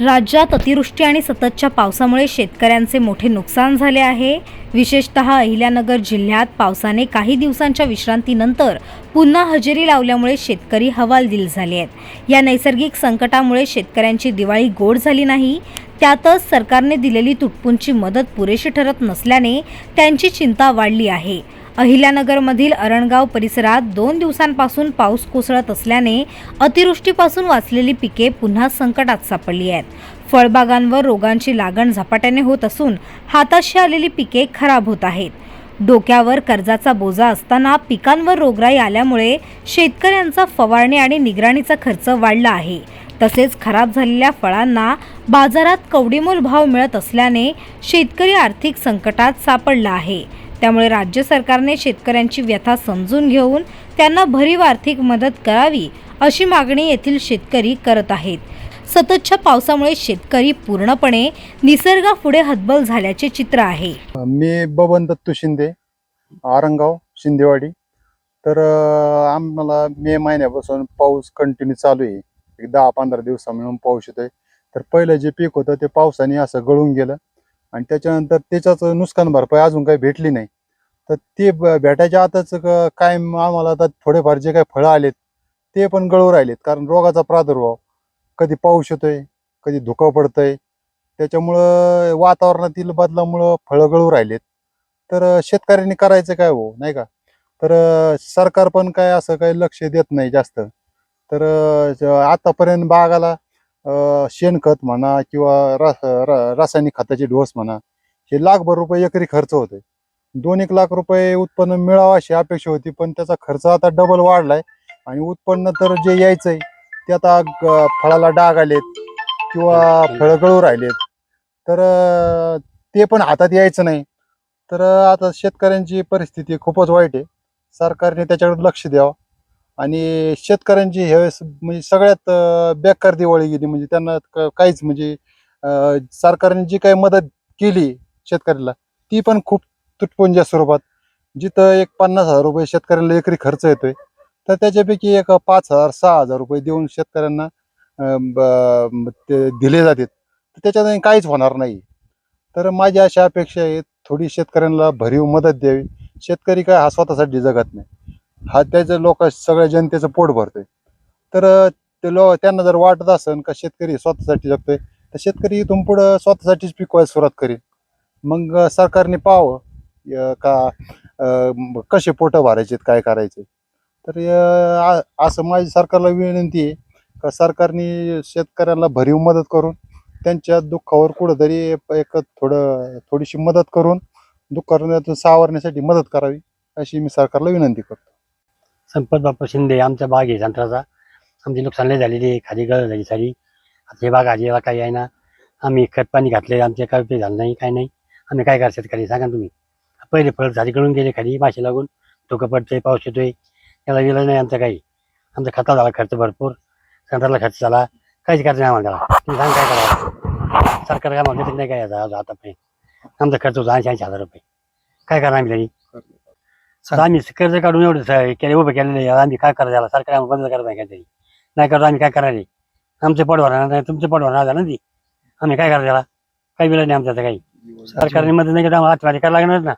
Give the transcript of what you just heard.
राज्यात अतिवृष्टी आणि सततच्या पावसामुळे शेतकऱ्यांचे मोठे नुकसान झाले आहे. विशेषतः अहिल्यानगर जिल्ह्यात पावसाने काही दिवसांच्या विश्रांतीनंतर पुन्हा हजेरी लावल्यामुळे शेतकरी हवालदिल झाले आहेत. या नैसर्गिक संकटामुळे शेतकऱ्यांची दिवाळी गोड झाली नाही. त्यातच सरकारने दिलेली तुटपुंची मदत पुरेशी ठरत नसल्याने त्यांची चिंता वाढली आहे. अहिल्यानगरमधील अरणगाव परिसरात दोन दिवसांपासून पाऊस कोसळत असल्याने अतिवृष्टीपासून वाचलेली पिके पुन्हा संकटात सापडली आहेत. फळबागांवर रोगांची लागण झपाट्याने होत असून हाताशी आलेली पिके खराब होत आहेत. डोक्यावर कर्जाचा बोजा असताना पिकांवर रोगराई आल्यामुळे शेतकऱ्यांचा फवारणी आणि निगराणीचा खर्च वाढला आहे. तसेच खराब झालेल्या फळांना बाजारात कवडीमोल भाव मिळत असल्याने शेतकरी आर्थिक संकटात सापडला आहे. त्यामुळे राज्य सरकारने शेतकऱ्यांची व्यथा समजून घेऊन त्यांना भरीव आर्थिक मदत करावी अशी मागणी येथील शेतकरी करत आहेत. सततच्या पावसामुळे शेतकरी पूर्णपणे निसर्गापुढे हतबल झाल्याचे चित्र आहे. मी बबन दत्तू शिंदे आरंगाव शिंदेवाडी. तर आम्हाला मे महिन्यापासून पाऊस कंटिन्यू चालू आहे. एक दहा पंधरा दिवसा मिळून पाऊस येतोय. तर पहिलं जे पीक होतं ते पावसाने असं गळून गेलं. आणि त्याच्यानंतर त्याच्याच नुकसान भरपाई अजून काही भेटली नाही. तर ते भेटायच्या आताच काय आम्हाला आता थोडेफार जे काही फळं आलेत ते पण गळू राहिलेत. कारण रोगाचा प्रादुर्भाव कधी पाऊस येतोय कधी धुकं पडतंय. त्याच्यामुळं वातावरणातील बदलामुळं फळं गळू राहिलेत. तर शेतकऱ्यांनी करायचं काय हो? नाही का? तर सरकार पण काय असं काही लक्ष देत नाही जास्त. तर आतापर्यंत बागाला शेणखत म्हणा किंवा रा- रासायनिक खताचे डोस म्हणा हे लाखभर रुपये एकरी खर्च होतोय. दोन एक लाख रुपये उत्पन्न मिळावं अशी अपेक्षा होती पण त्याचा खर्च आता डबल वाढलाय आणि उत्पन्न तर जे यायचंय ते आता फळाला डाग आलेत किंवा फळं गळू राहिलेत. तर ते पण हातात यायचं नाही. तर आता शेतकऱ्यांची परिस्थिती खूपच वाईट आहे. सरकारने त्याच्याकडे लक्ष द्यावं. आणि शेतकऱ्यांची ह्यावेळेस म्हणजे सगळ्यात बेकार दिवाळी गेली. म्हणजे त्यांना क- काहीच म्हणजे सरकारने जी काही मदत केली शेतकऱ्याला ती पण खूप तुटपुंज्या स्वरूपात. जिथं एक पन्नास हजार रुपये शेतकऱ्याला एकरी खर्च येतोय तर त्याच्यापैकी एक पाच हजार सहा हजार रुपये देऊन शेतकऱ्यांना ब- ते दिले जातात. तर त्याच्यात काहीच होणार नाही. तर माझी अशा अपेक्षा आहे थोडी शेतकऱ्यांना भरीव मदत द्यावी. शेतकरी काय हा स्वतःसाठी जगत नाही. हा त्याचं लोक सगळ्या जनतेचं पोट भरतोय. तर ते लो त्यांना जर वाटत असेल का शेतकरी स्वतःसाठी जगतोय तर शेतकरी इथून पुढं स्वतःसाठीच पिकवायला सुरुवात करेल. मग सरकारने पाहावं का कसे पोटं भरायचे काय करायचे तर असं माझी सरकारला विनंती आहे का सरकारने शेतकऱ्यांना भरीव मदत करून त्यांच्या दुःखावर कुठंतरी एक थोडं थोडीशी मदत करून दुःखातून सावरण्यासाठी मदत करावी अशी मी सरकारला विनंती करतो. संपत बाप्पा शिंदे आमचा बाग आहे संत्र्याचा आमची नुकसान लई झालेली आहे खाली गळ झाली सारी. आता हे बाग आजीला काही आहे ना आम्ही खत पाणी घातले आमचे काय उपयोग झालं नाही काय नाही. आम्ही काय करायचं शेतकरी सांगा तुम्ही. पहिले फळ झाली गळून गेले खाली माशी लागून. धोकं पडतोय पाऊस येतोय. त्याला गेलं नाही आमचं काही. आमचा खता झाला खर्च भरपूर. संत्र्याला खर्च झाला. काहीच करायचं नाही आम्हाला तुम्ही सांग काय करावं. सरकार काय म्हणते नाही काय आता आता पण. आमचा खर्च होता ऐंशी ऐंशी हजार रुपये. काय करणार आम्ही तरी? आता आम्ही कर्ज काढून एवढं स- केले उभे केलेले आहे. आम्ही काय करायला सरकार आम्हाला बंद करायला काहीतरी नाही करतो आम्ही काय करणार आहे? आमचं भरणार नाही तुमचं पोट भरणार झालं ना ती? आम्ही काय करायला काही वेळ नाही आमच्या आता काही. सरकारने मदत नाही केली आम्हाला आत्महत्या करायला लागणार ना.